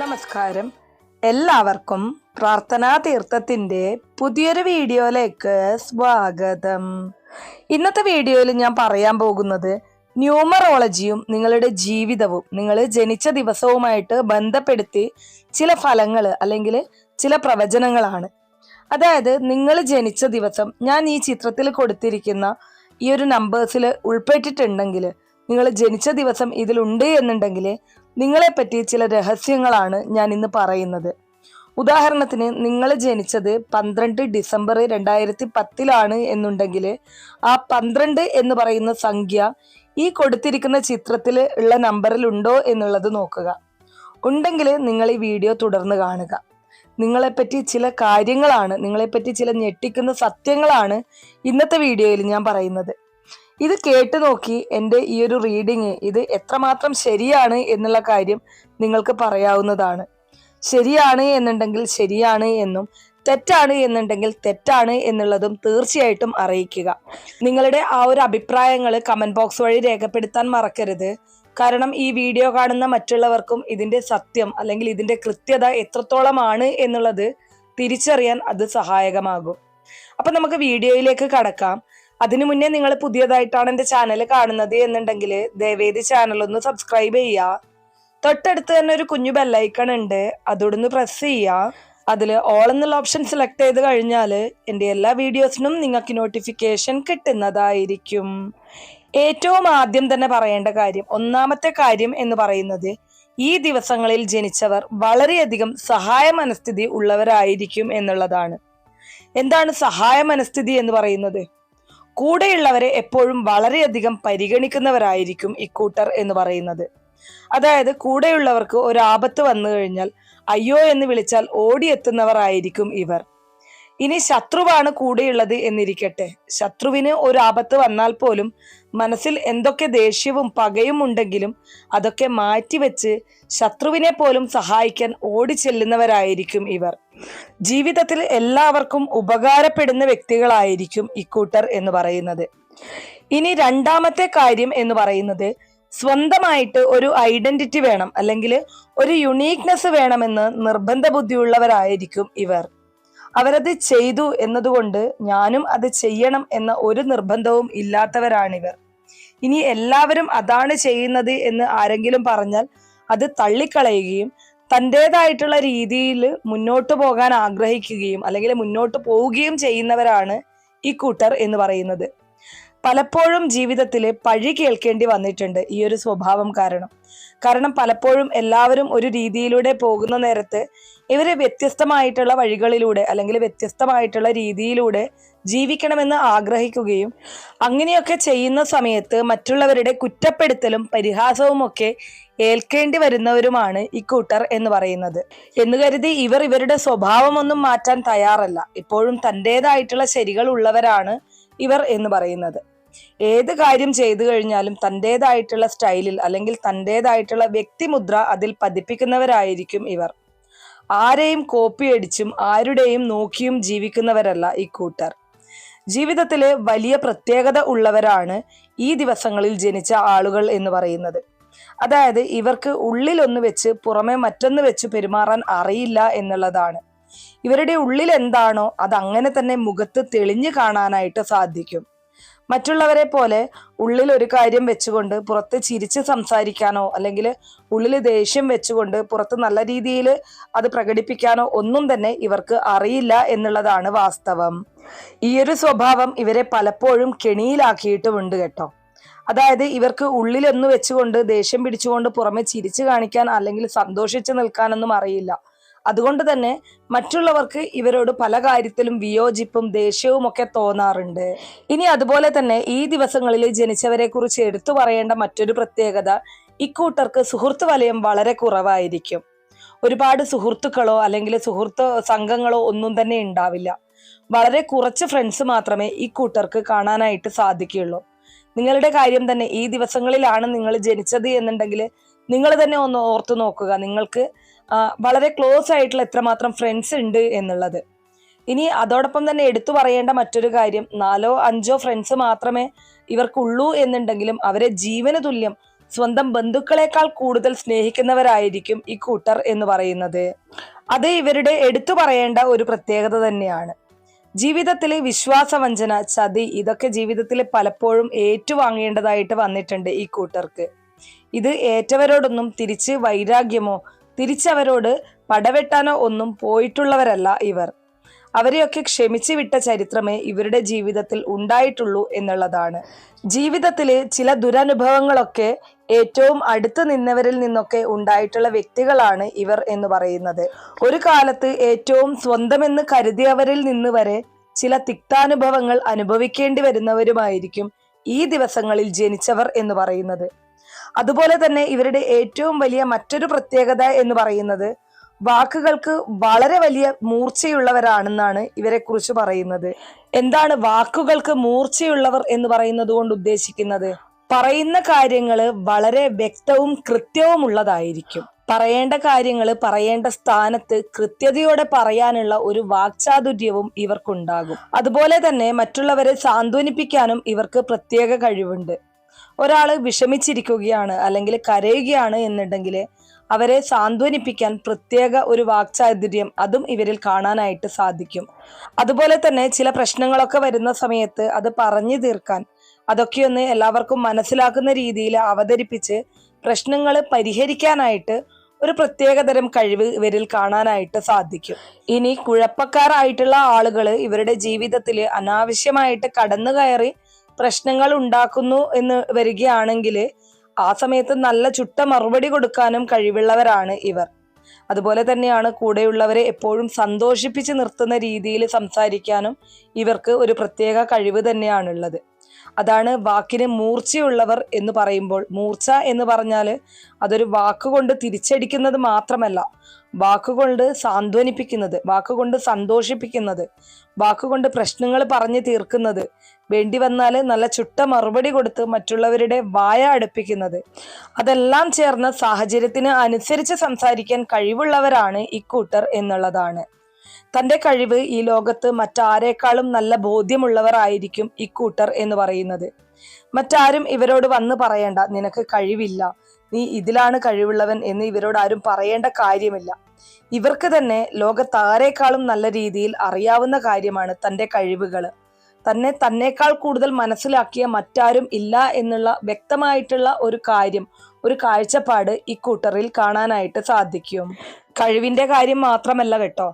നമസ്കാരം. എല്ലാവർക്കും പ്രാർത്ഥനാ തീർത്ഥത്തിന്റെ പുതിയൊരു വീഡിയോയിലേക്ക് സ്വാഗതം. ഇന്നത്തെ വീഡിയോയിൽ ഞാൻ പറയാൻ പോകുന്നത് ന്യൂമറോളജിയും നിങ്ങളുടെ ജീവിതവും നിങ്ങൾ ജനിച്ച ദിവസവുമായിട്ട് ബന്ധപ്പെടുത്തി ചില ഫലങ്ങൾ അല്ലെങ്കിൽ ചില പ്രവചനങ്ങളാണ്. അതായത് നിങ്ങൾ ജനിച്ച ദിവസം ഞാൻ ഈ ചിത്രത്തിൽ കൊടുത്തിരിക്കുന്ന ഈ ഒരു നമ്പേഴ്സിൽ ഉൾപ്പെട്ടിട്ടുണ്ടെങ്കിൽ നിങ്ങൾ ജനിച്ച ദിവസം ഇതിലുണ്ട് എന്നുണ്ടെങ്കിൽ നിങ്ങളെപ്പറ്റി ചില രഹസ്യങ്ങളാണ് ഞാൻ ഇന്ന് പറയുന്നത്. ഉദാഹരണത്തിന് നിങ്ങൾ ജനിച്ചത് പന്ത്രണ്ട് ഡിസംബർ രണ്ടായിരത്തി പത്തിലാണ് എന്നുണ്ടെങ്കിൽ ആ പന്ത്രണ്ട് എന്ന് പറയുന്ന സംഖ്യ ഈ കൊടുത്തിരിക്കുന്ന ചിത്രത്തിൽ ഉള്ള നമ്പറിൽ ഉണ്ടോ എന്നുള്ളത് നോക്കുക. ഉണ്ടെങ്കിൽ നിങ്ങൾ ഈ വീഡിയോ തുടർന്ന് കാണുക. നിങ്ങളെപ്പറ്റി ചില കാര്യങ്ങളാണ് നിങ്ങളെപ്പറ്റി ചില ഞെട്ടിക്കുന്ന സത്യങ്ങളാണ് ഇന്നത്തെ വീഡിയോയിൽ ഞാൻ പറയുന്നത്. ഇത് കേട്ട് നോക്കി എന്റെ ഈ ഒരു റീഡിങ് ഇത് എത്രമാത്രം ശരിയാണ് എന്നുള്ള കാര്യം നിങ്ങൾക്ക് പറയാവുന്നതാണ്. ശരിയാണ് എന്നുണ്ടെങ്കിൽ ശരിയാണ് എന്നും തെറ്റാണ് എന്നുണ്ടെങ്കിൽ തെറ്റാണ് എന്നുള്ളതും തീർച്ചയായിട്ടും അറിയിക്കുക. നിങ്ങളുടെ ആ ഒരു അഭിപ്രായങ്ങൾ കമന്റ് ബോക്സ് വഴി രേഖപ്പെടുത്താൻ മറക്കരുത്. കാരണം ഈ വീഡിയോ കാണുന്ന മറ്റുള്ളവർക്കും ഇതിന്റെ സത്യം അല്ലെങ്കിൽ ഇതിന്റെ കൃത്യത എത്രത്തോളമാണ് എന്നുള്ളത് തിരിച്ചറിയാൻ അത് സഹായകമാകും. അപ്പം നമുക്ക് വീഡിയോയിലേക്ക് കടക്കാം. അതിനു മുന്നേ നിങ്ങൾ പുതിയതായിട്ടാണ് എന്റെ ചാനൽ കാണുന്നത് എന്നുണ്ടെങ്കിൽ ദേവേദി ചാനൽ ഒന്ന് സബ്സ്ക്രൈബ് ചെയ്യുക. തൊട്ടടുത്ത് തന്നെ ഒരു കുഞ്ഞു ബെല്ലൈക്കൺ ഉണ്ട്. അതോടൊന്ന് പ്രസ് ചെയ്യുക. അതിൽ ഓൾ എന്നുള്ള ഓപ്ഷൻ സെലക്ട് ചെയ്ത് കഴിഞ്ഞാൽ എന്റെ എല്ലാ വീഡിയോസിനും നിങ്ങൾക്ക് നോട്ടിഫിക്കേഷൻ കിട്ടുന്നതായിരിക്കും. ഏറ്റവും ആദ്യം തന്നെ പറയേണ്ട കാര്യം ഒന്നാമത്തെ കാര്യം എന്ന് പറയുന്നത് ഈ ദിവസങ്ങളിൽ ജനിച്ചവർ വളരെയധികം സഹായ മനസ്ഥിതി ഉള്ളവരായിരിക്കും എന്നുള്ളതാണ്. എന്താണ് സഹായ മനസ്ഥിതി എന്ന് പറയുന്നത്? കൂടെയുള്ളവരെ എപ്പോഴും വളരെയധികം പരിഗണിക്കുന്നവരായിരിക്കും ഇക്കൂട്ടർ എന്ന് പറയുന്നത്. അതായത് കൂടെയുള്ളവർക്ക് ഒരു ആപത്ത് വന്നു കഴിഞ്ഞാൽ അയ്യോ എന്ന് വിളിച്ചാൽ ഓടിയെത്തുന്നവർ ആയിരിക്കും ഇവർ. ഇനി ശത്രുവാണ് കൂടെയുള്ളത് എന്നിരിക്കട്ടെ. ശത്രുവിന് ഒരു ആപത്ത് വന്നാൽ പോലും മനസ്സിൽ എന്തൊക്കെ ദേഷ്യവും പകയും ഉണ്ടെങ്കിലും അതൊക്കെ മാറ്റിവെച്ച് ശത്രുവിനെ പോലും സഹായിക്കാൻ ഓടിച്ചെല്ലുന്നവരായിരിക്കും ഇവർ. ജീവിതത്തിൽ എല്ലാവർക്കും ഉപകാരപ്പെടുന്ന വ്യക്തികളായിരിക്കും ഇക്കൂട്ടർ എന്ന് പറയുന്നത്. ഇനി രണ്ടാമത്തെ കാര്യം എന്ന് പറയുന്നത് സ്വന്തമായിട്ട് ഒരു ഐഡന്റിറ്റി വേണം അല്ലെങ്കിൽ ഒരു യുണീക്നെസ് വേണമെന്ന് നിർബന്ധ ബുദ്ധിയുള്ളവരായിരിക്കും ഇവർ. അവരത് ചെയ്തു എന്നതുകൊണ്ട് ഞാനും അത് ചെയ്യണം എന്ന ഒരു നിർബന്ധവും ഇല്ലാത്തവരാണിവർ. ഇനി എല്ലാവരും അതാണ് ചെയ്യുന്നത് എന്ന് ആരെങ്കിലും പറഞ്ഞാൽ അത് തള്ളിക്കളയുകയും തന്റെതായിട്ടുള്ള രീതിയിൽ മുന്നോട്ട് പോകാൻ ആഗ്രഹിക്കുകയും അല്ലെങ്കിൽ മുന്നോട്ട് പോവുകയും ചെയ്യുന്നവരാണ് ഈ കൂട്ടർ എന്ന് പറയുന്നത്. പലപ്പോഴും ജീവിതത്തിൽ പഴി കേൾക്കേണ്ടി വന്നിട്ടുണ്ട് ഈ ഒരു സ്വഭാവം കാരണം. കാരണം പലപ്പോഴും എല്ലാവരും ഒരു രീതിയിലൂടെ പോകുന്ന നേരത്ത് ഇവർ വ്യത്യസ്തമായിട്ടുള്ള വഴികളിലൂടെ അല്ലെങ്കിൽ വ്യത്യസ്തമായിട്ടുള്ള രീതിയിലൂടെ ജീവിക്കണമെന്ന് ആഗ്രഹിക്കുകയും അങ്ങനെയൊക്കെ ചെയ്യുന്ന സമയത്ത് മറ്റുള്ളവരുടെ കുറ്റപ്പെടുത്തലും പരിഹാസവും ഒക്കെ ഏൽക്കേണ്ടി വരുന്നവരുമാണ് ഇക്കൂട്ടർ എന്ന് പറയുന്നത്. എന്ന് കരുതി ഇവർ ഇവരുടെ സ്വഭാവമൊന്നും മാറ്റാൻ തയ്യാറല്ല. ഇപ്പോഴും തന്റെതായിട്ടുള്ള ശരികൾ ഉള്ളവരാണ് ഇവർ എന്ന് പറയുന്നത്. ഏത് കാര്യം ചെയ്തു കഴിഞ്ഞാലും തന്റെതായിട്ടുള്ള സ്റ്റൈലിൽ അല്ലെങ്കിൽ തന്റെതായിട്ടുള്ള വ്യക്തിമുദ്ര അതിൽ പതിപ്പിക്കുന്നവരായിരിക്കും ഇവർ. ആരെയും കോപ്പി അടിച്ചും ആരുടെയും നോക്കിയും ജീവിക്കുന്നവരല്ല ഇക്കൂട്ടർ ജീവിതത്തിലെ വലിയ പ്രത്യേകത ഉള്ളവരാണ് ഈ ദിവസങ്ങളിൽ ജനിച്ച ആളുകൾ എന്ന് പറയുന്നത്. അതായത് ഇവർക്ക് ഉള്ളിലൊന്ന് വെച്ച് പുറമെ മറ്റൊന്ന് വെച്ച് പെരുമാറാൻ അറിയില്ല എന്നുള്ളതാണ്. ഇവരുടെ ഉള്ളിൽ എന്താണോ അത് അങ്ങനെ തന്നെ മുഖത്ത് തെളിഞ്ഞു കാണാനായിട്ട് സാധിക്കും. മറ്റുള്ളവരെ പോലെ ഉള്ളിൽ ഒരു കാര്യം വെച്ചുകൊണ്ട് പുറത്ത് ചിരിച്ച് സംസാരിക്കാനോ അല്ലെങ്കിൽ ഉള്ളിൽ ദേഷ്യം വെച്ചുകൊണ്ട് പുറത്ത് നല്ല രീതിയിൽ അത് പ്രകടിപ്പിക്കാനോ ഒന്നും തന്നെ ഇവർക്ക് അറിയില്ല എന്നുള്ളതാണ് വാസ്തവം. ഈ ഒരു സ്വഭാവം ഇവരെ പലപ്പോഴും കെണിയിലാക്കിയിട്ടുമുണ്ട് കേട്ടോ. അതായത് ഇവർക്ക് ഉള്ളിലൊന്ന് വെച്ചുകൊണ്ട് ദേഷ്യം പിടിച്ചുകൊണ്ട് പുറമെ ചിരിച്ചു കാണിക്കാൻ അല്ലെങ്കിൽ സന്തോഷിച്ച് നിൽക്കാനൊന്നും അറിയില്ല. അതുകൊണ്ട് തന്നെ മറ്റുള്ളവർക്ക് ഇവരോട് പല കാര്യത്തിലും വിയോജിപ്പും ദേഷ്യവും ഒക്കെ തോന്നാറുണ്ട്. ഇനി അതുപോലെ തന്നെ ഈ ദിവസങ്ങളിൽ ജനിച്ചവരെ കുറിച്ച് എടുത്തു പറയേണ്ട മറ്റൊരു പ്രത്യേകത ഇക്കൂട്ടർക്ക് സുഹൃത്ത് വലയം വളരെ കുറവായിരിക്കും. ഒരുപാട് സുഹൃത്തുക്കളോ അല്ലെങ്കിൽ സുഹൃത്ത് സംഘങ്ങളോ ഒന്നും തന്നെ ഉണ്ടാവില്ല. വളരെ കുറച്ച് ഫ്രണ്ട്സ് മാത്രമേ ഈ കൂട്ടർക്ക് കാണാനായിട്ട് സാധിക്കുകയുള്ളൂ. നിങ്ങളുടെ കാര്യം തന്നെ ഈ ദിവസങ്ങളിലാണ് നിങ്ങൾ ജനിച്ചത് എന്നുണ്ടെങ്കിൽ നിങ്ങൾ തന്നെ ഒന്ന് ഓർത്തു നോക്കുക. നിങ്ങൾക്ക് വളരെ ക്ലോസ് ആയിട്ടുള്ള എത്രമാത്രം ഫ്രണ്ട്സ് ഉണ്ട് എന്നുള്ളത്. ഇനി അതോടൊപ്പം തന്നെ എടുത്തു പറയേണ്ട മറ്റൊരു കാര്യം നാലോ അഞ്ചോ ഫ്രണ്ട്സ് മാത്രമേ ഇവർക്കുള്ളൂ എന്നുണ്ടെങ്കിലും അവരെ ജീവന തുല്യം സ്വന്തം ബന്ധുക്കളെക്കാൾ കൂടുതൽ സ്നേഹിക്കുന്നവരായിരിക്കും ഈ കൂട്ടർ എന്ന് പറയുന്നത്. അത് ഇവരുടെ എടുത്തു പറയേണ്ട ഒരു പ്രത്യേകത തന്നെയാണ്. ജീവിതത്തിലെ വിശ്വാസവഞ്ചന ചതി ഇതൊക്കെ ജീവിതത്തിൽ പലപ്പോഴും ഏറ്റുവാങ്ങേണ്ടതായിട്ട് വന്നിട്ടുണ്ട് ഈ കൂട്ടർക്ക്. ഇത് ഏറ്റവരോടൊന്നും തിരിച്ച് വൈരാഗ്യമോ തിരിച്ചവരോട് പടവെട്ടാനോ ഒന്നും പോയിട്ടുള്ളവരല്ല ഇവർ. അവരെയൊക്കെ ക്ഷമിച്ചു വിട്ട ചരിത്രമേ ഇവരുടെ ജീവിതത്തിൽ ഉണ്ടായിട്ടുള്ളൂ എന്നുള്ളതാണ്. ജീവിതത്തിലെ ചില ദുരനുഭവങ്ങളൊക്കെ ഏറ്റവും അടുത്ത് നിന്നവരിൽ നിന്നൊക്കെ ഉണ്ടായിട്ടുള്ള വ്യക്തികളാണ് ഇവർ എന്ന് പറയുന്നത്. ഒരു കാലത്ത് ഏറ്റവും സ്വന്തമെന്ന് കരുതിയവരിൽ നിന്ന് വരെ ചില തിക്താനുഭവങ്ങൾ അനുഭവിക്കേണ്ടി വരുന്നവരുമായിരിക്കും ഈ ദിവസങ്ങളിൽ ജനിച്ചവർ എന്ന് പറയുന്നത്. അതുപോലെ തന്നെ ഇവരുടെ ഏറ്റവും വലിയ മറ്റൊരു പ്രത്യേകത എന്ന് പറയുന്നത് വാക്കുകൾക്ക് വളരെ വലിയ മൂർച്ചയുള്ളവരാണെന്നാണ് ഇവരെ കുറിച്ച് പറയുന്നത്. എന്താണ് വാക്കുകൾക്ക് മൂർച്ചയുള്ളവർ എന്ന് പറയുന്നത് കൊണ്ട് ഉദ്ദേശിക്കുന്നത്? പറയുന്ന കാര്യങ്ങൾ വളരെ വ്യക്തവും കൃത്യവും ഉള്ളതായിരിക്കും. പറയേണ്ട കാര്യങ്ങൾ പറയേണ്ട സ്ഥാനത്ത് കൃത്യതയോടെ പറയാനുള്ള ഒരു വാക്ചാതുര്യവും ഇവർക്കുണ്ടാകും. അതുപോലെ തന്നെ മറ്റുള്ളവരെ സാന്ത്വനിപ്പിക്കാനും ഇവർക്ക് പ്രത്യേക കഴിവുണ്ട്. ഒരാൾ വിഷമിച്ചിരിക്കുകയാണ് അല്ലെങ്കിൽ കരയുകയാണ് എന്നുണ്ടെങ്കിൽ അവരെ സാന്ത്വനിപ്പിക്കാൻ പ്രത്യേക ഒരു വാക്ചാതുര്യം അതും ഇവരിൽ കാണാനായിട്ട് സാധിക്കും. അതുപോലെ തന്നെ ചില പ്രശ്നങ്ങളൊക്കെ വരുന്ന സമയത്ത് അത് പറഞ്ഞു തീർക്കാൻ അതൊക്കെ ഒന്ന് എല്ലാവർക്കും മനസ്സിലാക്കുന്ന രീതിയിൽ അവതരിപ്പിച്ച് പ്രശ്നങ്ങൾ പരിഹരിക്കാനായിട്ട് ഒരു പ്രത്യേകതരം കഴിവ് ഇവരിൽ കാണാനായിട്ട് സാധിക്കും. ഇനി കുഴപ്പക്കാരായിട്ടുള്ള ആളുകൾ ഇവരുടെ ജീവിതത്തിൽ അനാവശ്യമായിട്ട് കടന്നു കയറി പ്രശ്നങ്ങൾ ഉണ്ടാക്കുന്നു എന്ന് വരികയാണെങ്കിൽ ആ സമയത്ത് നല്ല ചുട്ട മറുപടി കൊടുക്കാനും കഴിവുള്ളവരാണ് ഇവർ. അതുപോലെ തന്നെയാണ് കൂടെയുള്ളവരെ എപ്പോഴും സന്തോഷിപ്പിച്ച് നിർത്തുന്ന രീതിയിൽ സംസാരിക്കാനും ഇവർക്ക് ഒരു പ്രത്യേക കഴിവ് തന്നെയാണുള്ളത്. അതാണ് വാക്കിന് മൂർച്ചയുള്ളവർ എന്ന് പറയുമ്പോൾ. മൂർച്ച എന്ന് പറഞ്ഞാൽ അതൊരു വാക്കുകൊണ്ട് തിരിച്ചടിക്കുന്നത് മാത്രമല്ല വാക്കുകൊണ്ട് സാന്ത്വനിപ്പിക്കുന്നത് വാക്കുകൊണ്ട് സന്തോഷിപ്പിക്കുന്നത് വാക്കുകൊണ്ട് പ്രശ്നങ്ങൾ പറഞ്ഞു തീർക്കുന്നത് വേണ്ടി വന്നാൽ നല്ല ചുട്ട മറുപടി കൊടുത്ത് മറ്റുള്ളവരുടെ വായ അടുപ്പിക്കുന്നത്. അതെല്ലാം ചേർന്ന സാഹചര്യത്തിന് അനുസരിച്ച് സംസാരിക്കാൻ കഴിവുള്ളവരാണ് ഇക്കൂട്ടർ എന്നുള്ളതാണ്. തന്റെ കഴിവ് ഈ ലോകത്ത് മറ്റാരേക്കാളും നല്ല ബോധ്യമുള്ളവർ ആയിരിക്കും ഇക്കൂട്ടർ എന്ന് പറയുന്നത്. മറ്റാരും ഇവരോട് വന്ന് പറയേണ്ട നിനക്ക് കഴിവില്ല. നീ ഇതിലാണ് കഴിവുള്ളവൻ എന്ന് ഇവരോട് ആരും പറയേണ്ട കാര്യമില്ല. ഇവർക്ക് തന്നെ ലോകത്താരേക്കാളും നല്ല രീതിയിൽ അറിയാവുന്ന കാര്യമാണ് തന്റെ കഴിവുകൾ. തന്നെ തന്നേക്കാൾ കൂടുതൽ മനസ്സിലാക്കിയ മറ്റാരും ഇല്ല എന്നുള്ള വ്യക്തമായിട്ടുള്ള ഒരു കാര്യം ഒരു കാഴ്ചപ്പാട് ഇക്കൂട്ടറിൽ കാണാനായിട്ട് സാധിക്കും. കഴിവിന്റെ കാര്യം മാത്രമല്ല കേട്ടോ.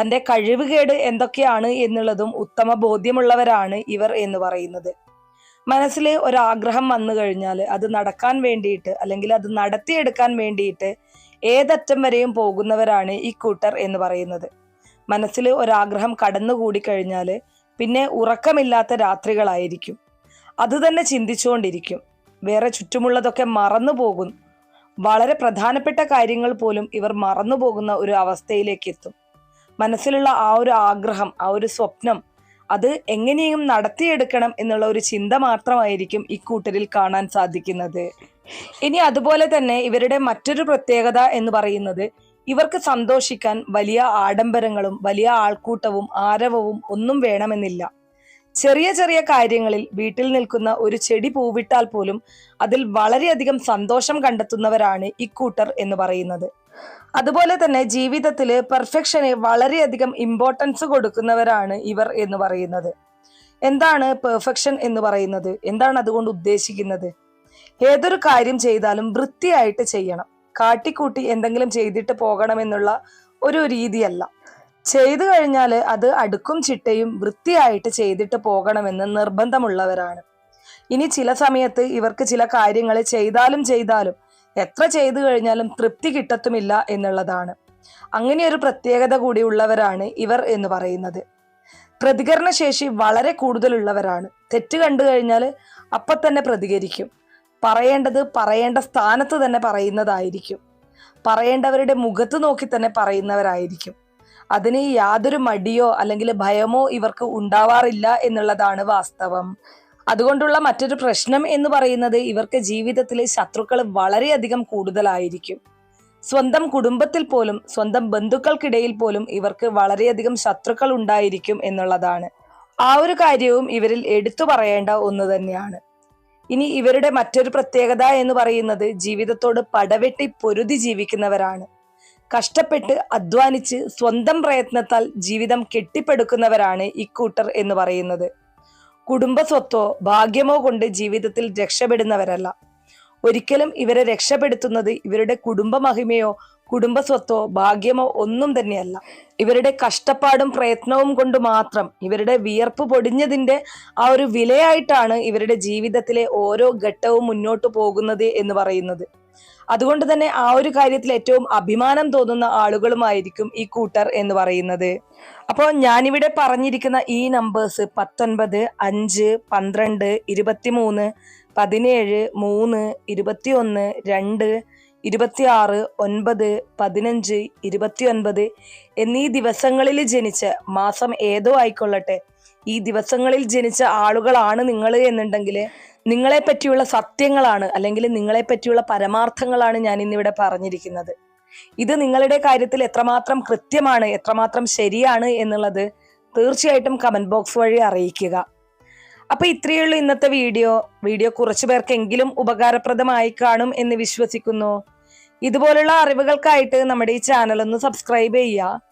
തന്റെ കഴിവുകേട് എന്തൊക്കെയാണ് എന്നുള്ളതും ഉത്തമ ബോധ്യമുള്ളവരാണ് ഇവർ എന്ന് പറയുന്നത്. മനസ്സിൽ ഒരാഗ്രഹം വന്നു കഴിഞ്ഞാൽ അത് നടക്കാൻ വേണ്ടിയിട്ട് അല്ലെങ്കിൽ അത് നടത്തിയെടുക്കാൻ വേണ്ടിയിട്ട് ഏതറ്റം വരെയും പോകുന്നവരാണ് ഈ കൂട്ടർ എന്ന് പറയുന്നത്. മനസ്സിൽ ഒരാഗ്രഹം കടന്നുകൂടി കഴിഞ്ഞാൽ പിന്നെ ഉറക്കമില്ലാത്ത രാത്രികളായിരിക്കും. അത് തന്നെ ചിന്തിച്ചുകൊണ്ടിരിക്കും. വേറെ ചുറ്റുമുള്ളതൊക്കെ മറന്നു പോകും. വളരെ പ്രധാനപ്പെട്ട കാര്യങ്ങൾ പോലും ഇവർ മറന്നു പോകുന്ന ഒരു അവസ്ഥയിലേക്ക് എത്തും. മനസ്സിലുള്ള ആ ഒരു ആഗ്രഹം ആ ഒരു സ്വപ്നം അത് എങ്ങനെയും നടത്തിയെടുക്കണം എന്നുള്ള ഒരു ചിന്ത മാത്രമായിരിക്കും ഇക്കൂട്ടരിൽ കാണാൻ സാധിക്കുന്നത്. ഇനി അതുപോലെ തന്നെ ഇവരുടെ മറ്റൊരു പ്രത്യേകത എന്ന് പറയുന്നത് ഇവർക്ക് സന്തോഷിക്കാൻ വലിയ ആഡംബരങ്ങളും വലിയ ആൾക്കൂട്ടവും ആരവവും ഒന്നും വേണമെന്നില്ല. ചെറിയ ചെറിയ കാര്യങ്ങളിൽ വീട്ടിൽ നിൽക്കുന്ന ഒരു ചെടി പൂവിട്ടാൽ പോലും അതിൽ വളരെയധികം സന്തോഷം കണ്ടെത്തുന്നവരാണ് ഇക്കൂട്ടർ എന്ന് പറയുന്നത്. അതുപോലെ തന്നെ ജീവിതത്തിൽ പെർഫെക്ഷന് വളരെയധികം ഇമ്പോർട്ടൻസ് കൊടുക്കുന്നവരാണ് ഇവർ എന്ന് പറയുന്നത്. എന്താണ് പെർഫെക്ഷൻ എന്ന് പറയുന്നത്? എന്താണ് അതുകൊണ്ട് ഉദ്ദേശിക്കുന്നത്? ഏതൊരു കാര്യം ചെയ്താലും വൃത്തിയായിട്ട് ചെയ്യണം. കാട്ടിക്കൂട്ടി എന്തെങ്കിലും ചെയ്തിട്ട് പോകണമെന്നുള്ള ഒരു രീതിയല്ല. ചെയ്തു കഴിഞ്ഞാൽ അത് അടുക്കും ചിട്ടയും വൃത്തിയായിട്ട് ചെയ്തിട്ട് പോകണമെന്ന് നിർബന്ധമുള്ളവരാണ്. ഇനി ചില സമയത്ത് ഇവർക്ക് ചില കാര്യങ്ങൾ ചെയ്താലും ചെയ്താലും എത്ര ചെയ്തു കഴിഞ്ഞാലും തൃപ്തി കിട്ടത്തുമില്ല എന്നുള്ളതാണ്. അങ്ങനെ ഒരു പ്രത്യേകത കൂടിയുള്ളവരാണ് ഇവർ എന്ന് പറയുന്നത്. പ്രതികരണശേഷി വളരെ കൂടുതലുള്ളവരാണ്. തെറ്റ് കണ്ടു കഴിഞ്ഞാൽ അപ്പം തന്നെ പ്രതികരിക്കും. പറയേണ്ടത് പറയേണ്ട സ്ഥാനത്ത് തന്നെ പറയുന്നതായിരിക്കും. പറയേണ്ടവരുടെ മുഖത്ത് നോക്കി തന്നെ പറയുന്നവരായിരിക്കും. അതിന് യാതൊരു മടിയോ അല്ലെങ്കിൽ ഭയമോ ഇവർക്ക് ഉണ്ടാവാറില്ല എന്നുള്ളതാണ് വാസ്തവം. അതുകൊണ്ടുള്ള മറ്റൊരു പ്രശ്നം എന്ന് പറയുന്നത് ഇവർക്ക് ജീവിതത്തിലെ ശത്രുക്കൾ വളരെയധികം കൂടുതലായിരിക്കും. സ്വന്തം കുടുംബത്തിൽ പോലും സ്വന്തം ബന്ധുക്കൾക്കിടയിൽ പോലും ഇവർക്ക് വളരെയധികം ശത്രുക്കൾ ഉണ്ടായിരിക്കും എന്നുള്ളതാണ്. ആ ഒരു കാര്യവും ഇവരിൽ എടുത്തു പറയേണ്ട ഒന്ന് തന്നെയാണ്. ഇനി ഇവരുടെ മറ്റൊരു പ്രത്യേകത എന്ന് പറയുന്നത് ജീവിതത്തോട് പടവെട്ടി പൊരുതി ജീവിക്കുന്നവരാണ്. കഷ്ടപ്പെട്ട് അധ്വാനിച്ച് സ്വന്തം പ്രയത്നത്താൽ ജീവിതം കെട്ടിപ്പടുക്കുന്നവരാണ് ഇക്കൂട്ടർ എന്ന് പറയുന്നത്. കുടുംബ സ്വത്തോ ഭാഗ്യമോ കൊണ്ട് ജീവിതത്തിൽ രക്ഷപ്പെടുന്നവരല്ല. ഒരിക്കലും ഇവരെ രക്ഷപ്പെടുത്തുന്നത് ഇവരുടെ കുടുംബ മഹിമയോ കുടുംബ സ്വത്തോ ഭാഗ്യമോ ഒന്നും തന്നെയല്ല. ഇവരുടെ കഷ്ടപ്പാടും പ്രയത്നവും കൊണ്ട് മാത്രം ഇവരുടെ വിയർപ്പ് പൊടിഞ്ഞതിന്റെ ആ ഒരു വിലയായിട്ടാണ് ഇവരുടെ ജീവിതത്തിലെ ഓരോ ഘട്ടവും മുന്നോട്ട് പോകുന്നത് എന്ന് പറയുന്നത്. അതുകൊണ്ട് തന്നെ ആ ഒരു കാര്യത്തിൽ ഏറ്റവും അഭിമാനം തോന്നുന്ന ആളുകളുമായിരിക്കും ഈ കൂട്ടർ എന്ന് പറയുന്നത്. അപ്പോൾ ഞാനിവിടെ പറഞ്ഞിരിക്കുന്ന ഈ നമ്പേഴ്സ് പത്തൊൻപത് അഞ്ച് പന്ത്രണ്ട് ഇരുപത്തിമൂന്ന് പതിനേഴ് മൂന്ന് ഇരുപത്തിയൊന്ന് രണ്ട് ഇരുപത്തിയാറ് ഒൻപത് പതിനഞ്ച് ഇരുപത്തിയൊൻപത് എന്നീ ദിവസങ്ങളിൽ ജനിച്ച് മാസം ഏതോ ആയിക്കൊള്ളട്ടെ. ഈ ദിവസങ്ങളിൽ ജനിച്ച ആളുകളാണ് നിങ്ങൾ എന്നുണ്ടെങ്കിൽ നിങ്ങളെ പറ്റിയുള്ള സത്യങ്ങളാണ് അല്ലെങ്കിൽ നിങ്ങളെ പറ്റിയുള്ള പരമാർത്ഥങ്ങളാണ് ഞാൻ ഇന്നിവിടെ പറഞ്ഞിരിക്കുന്നത്. ഇത് നിങ്ങളുടെ കാര്യത്തിൽ എത്രമാത്രം കൃത്യമാണ് എത്രമാത്രം ശരിയാണ് എന്നുള്ളത് തീർച്ചയായിട്ടും കമന്റ് ബോക്സ് വഴി അറിയിക്കുക. അപ്പൊ ഇത്രയേ ഉള്ളൂ ഇന്നത്തെ വീഡിയോ. വീഡിയോ കുറച്ചു പേർക്കെങ്കിലും ഉപകാരപ്രദമായി കാണും എന്ന് വിശ്വസിക്കുന്നു. ഇതുപോലുള്ള അറിവുകൾക്കായിട്ട് നമ്മുടെ ഈ ചാനൽ ഒന്ന് സബ്സ്ക്രൈബ് ചെയ്യുക.